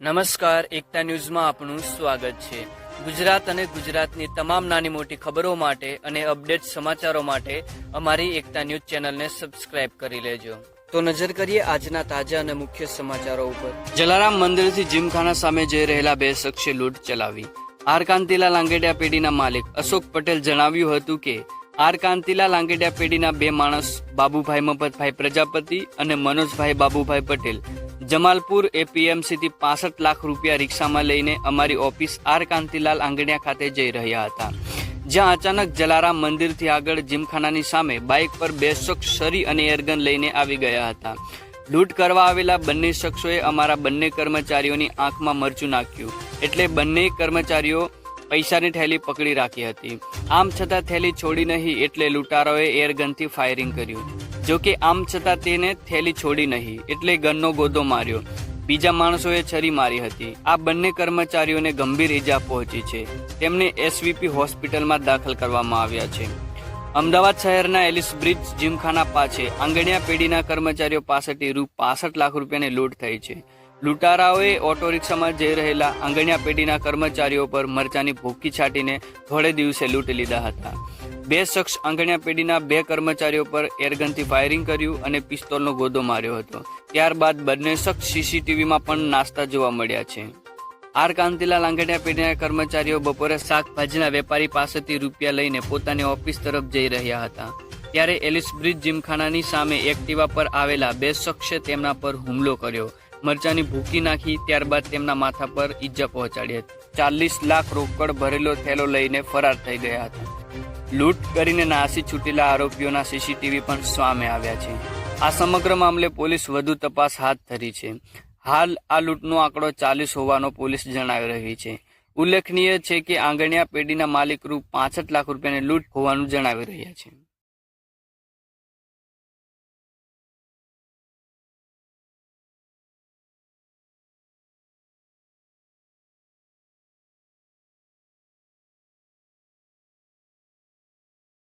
નમસ્કાર, એકતા ન્યૂઝમાં આપનું સ્વાગત છે. ગુજરાત અને ગુજરાતની તમામ નાની મોટી ખબરો માટે અને અપડેટ સમાચારો માટે અમારી એકતા ન્યૂઝ ચેનલને સબસ્ક્રાઇબ કરી લેજો. તો નજર કરીએ આજના તાજા અને મુખ્ય સમાચારો ઉપર. જલારામ મંદિરથી જીમખાના સામે જઈ રહેલા બે શખ્સે લૂંટ ચલાવી. આર કાંતિલા લાંગેડિયા પેઢીના માલિક અશોક પટેલ જણાવ્યું હતું કે આર કાંતિલા લાંગેડિયા પેઢીના બે માણસ બાબુભાઈ મફતભાઈ પ્રજાપતિ અને મનોજભાઈ બાબુભાઈ પટેલ જમાલપુર એપીએમસીથી પાસઠ લાખ રૂપિયા રિક્ષામાં લઈને અમારી ઓફિસ આર કાંતિલાલ આંગણિયા ખાતે જઈ રહ્યા હતા. જ્યાં અચાનક જલારામ મંદિરથી આગળ જીમખાનાની સામે બાઇક પર બે શખ્સ શરી અને એરગન લઈને આવી ગયા હતા. લૂંટ કરવા આવેલા બંને શખ્સોએ અમારા બંને કર્મચારીઓની આંખમાં મરચું નાખ્યું. એટલે બંને કર્મચારીઓ પૈસાની થેલી પકડી રાખી હતી. આમ છતાં થેલી છોડી નહીં એટલે લૂંટારોએ એરગનથી ફાયરિંગ કર્યું. જો કે આમ છતાં તેને થેલી છોડી નહીં, એટલે ગનનો ગોદો માર્યો. બીજા માણસોએ છરી મારી હતી. આ બંને કર્મચારીઓને ગંભીર ઈજા પહોંચી છે. તેમને એસવીપી હોસ્પિટલમાં દાખલ કરવામાં આવ્યા છે. અમદાવાદ શહેરના એલિસ બ્રિજ જીમખાના પાછે આંગણિયા પેઢીના કર્મચારીઓ પાસેથી રૂ પાસઠ લાખ રૂપિયાની લૂંટ થઈ છે. લૂંટારાઓએ ઓટો રિક્ષામાં જઈ રહેલા આંગણિયા પેઢીના કર્મચારીઓ પર મરચાની ભૂકી છાંટીને થોડે દિવસે લૂંટી લીધા હતા. બે શખ્સ આંગણિયા પેઢીના બે કર્મચારીઓ પર એરગનથી ફાયરિંગ કર્યું અને પિસ્તોલનો ગોદો માર્યો હતો. ત્યારબાદ બંને શખ્સ સીસીટીવીમાં પણ નાસ્તા જોવા મળ્યા છે. આર કાંતિલાલ આંગણિયા પેઢીના કર્મચારીઓ બપોરે શાકભાજીના વેપારી પાસેથી રૂપિયા લઈને પોતાની ઓફિસ તરફ જઈ રહ્યા હતા. ત્યારે એલિસ બ્રિજ જીમખાનાની સામે એક્ટિવા પર આવેલા બે શખ્સે તેમના પર હુમલો કર્યો. મરચાની ભૂકી નાખી, ત્યારબાદ તેમના માથા પર ઈજા પહોંચાડી હતી. ચાલીસ લાખ રોકડ ભરેલો થેલો લઈને ફરાર થઈ ગયા હતા. લૂંટ કરીને નાસી છૂટેલા આરોપીઓના સીસીટીવી પણ સામે આવ્યા છે. આ સમગ્ર મામલે પોલીસ વધુ તપાસ હાથ ધરી છે. હાલ આ લૂંટનો આંકડો ચાલીસ હોવાનો પોલીસ જણાવી રહી છે. ઉલ્લેખનીય છે કે આંગણિયા પેઢીના માલિક રૂપ પાસઠ લાખ રૂપિયાની લૂંટ હોવાનું જણાવી રહ્યા છે.